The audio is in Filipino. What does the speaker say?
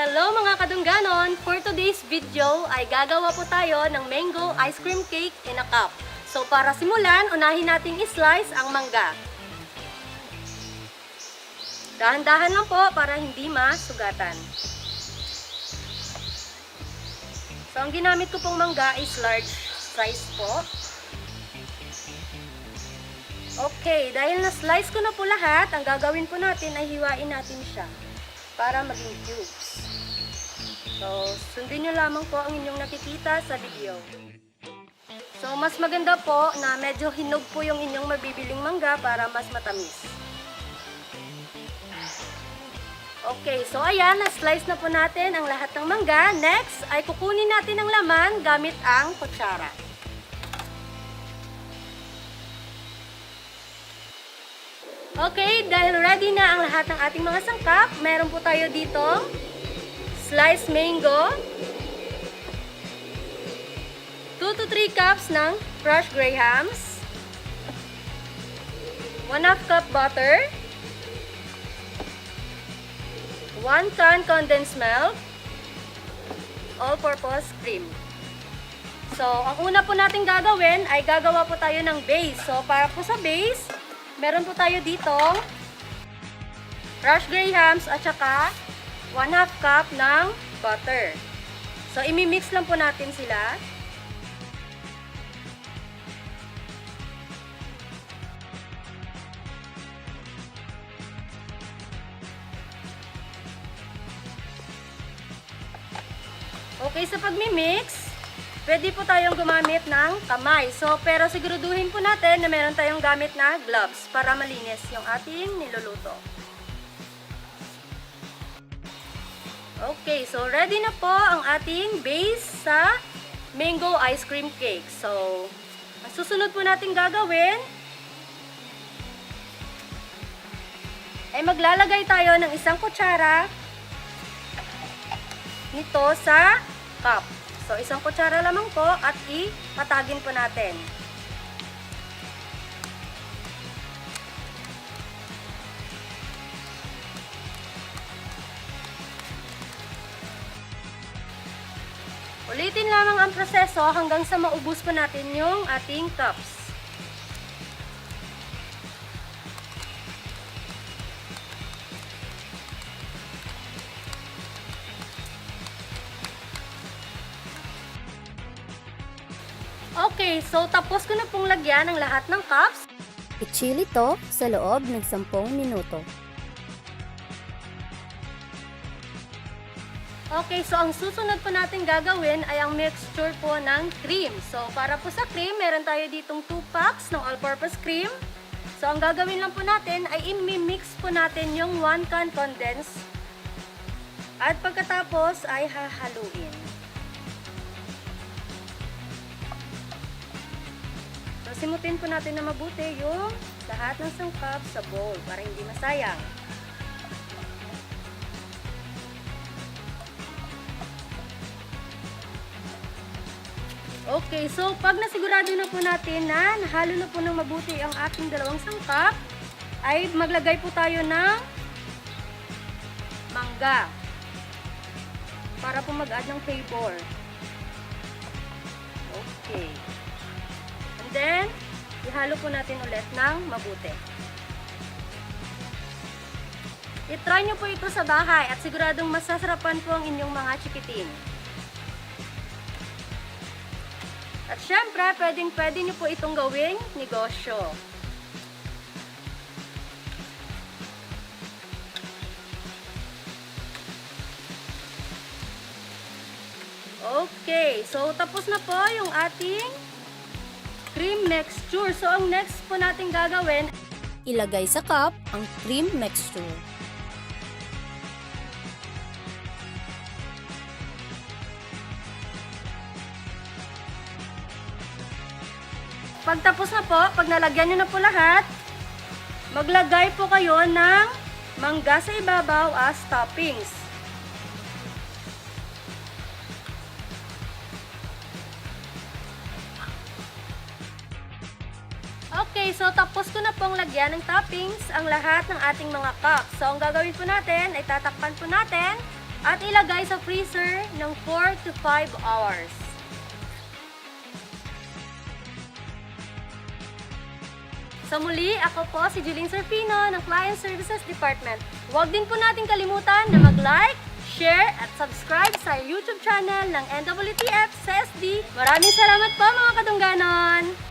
Hello mga kadungganon! For today's video ay gagawa po tayo ng mango ice cream cake in a cup. So para simulan, unahin nating i-slice ang mangga. Dahan-dahan lang po para hindi masugatan. So ang ginamit ko pong mangga is large size po. Okay, dahil na-slice ko na po lahat, ang gagawin po natin ay hiwain natin siya para maging cubes. So, sundin nyo lamang po ang inyong nakikita sa video. So, mas maganda po na medyo hinog po yung inyong mabibiling mangga para mas matamis. Okay, so ayan, na-slice na po natin ang lahat ng mangga. Next, ay kukunin natin ang laman gamit ang kutsara. Okay, dahil ready na ang lahat ng ating mga sangkap, meron po tayo dito sliced mango, 2 to 3 cups ng crushed grahams, 1 half cup butter, 1 can condensed milk, all-purpose cream. So, ang una po natin gagawin ay gagawa po tayo ng base. So, para po sa base, meron po tayo dito crushed grahams at saka 1 half cup ng butter. So, imimix lang po natin sila. Okay, sa pagmimix, pwede po tayong gumamit ng kamay. So, pero siguraduhin po natin na meron tayong gamit na gloves para malinis yung ating niluluto. Okay, so ready na po ang ating base sa mango ice cream cake. So, susunod po natin gagawin ay maglalagay tayo ng isang kutsara nito sa cup. So, isang kutsara lamang po at ipatagin po natin. Ulitin lamang ang proseso hanggang sa maubos po natin yung ating cups. Okay, so tapos ko na pong lagyan ang lahat ng cups. I-chill ito sa loob ng 10 minuto. Okay, so ang susunod po natin gagawin ay ang mixture po ng cream. So, para po sa cream, meron tayo ditong 2 packs ng all-purpose cream. So, ang gagawin lang po natin ay i-mix po natin yung 1 can condensed. At pagkatapos ay hahaluin. So, simutin po natin na mabuti yung lahat ng sangkap sa bowl para hindi masayang. Okay, so pag nasigurado na po natin na nahalo na po ng mabuti ang ating dalawang sangkap, ay maglagay po tayo ng mangga para po mag-add ng flavor. Okay. And then, ihalo po natin ulit ng mabuti. I-try nyo po ito sa bahay at siguradong masasarapan po ang inyong mga chikiting. At syempre, pwedeng pwede nyo po itong gawing negosyo. Okay, so tapos na po yung ating cream mixture. So ang next po natin gagawin, Ilagay sa cup ang cream mixture. Pagtapos na po, pag nalagyan nyo na po lahat, maglagay po kayo ng mangga sa ibabaw as toppings. Okay, so tapos ko na pong lagyan ng toppings ang lahat ng ating mga cups. So, ang gagawin po natin ay tatakpan po natin at ilagay sa freezer ng 4 to 5 hours. Sa muli, ako po si Juline Serpino ng Client Services Department. Huwag din po natin kalimutan na mag-like, share at subscribe sa YouTube channel ng NWTF CSD. Maraming salamat po mga kadungganon!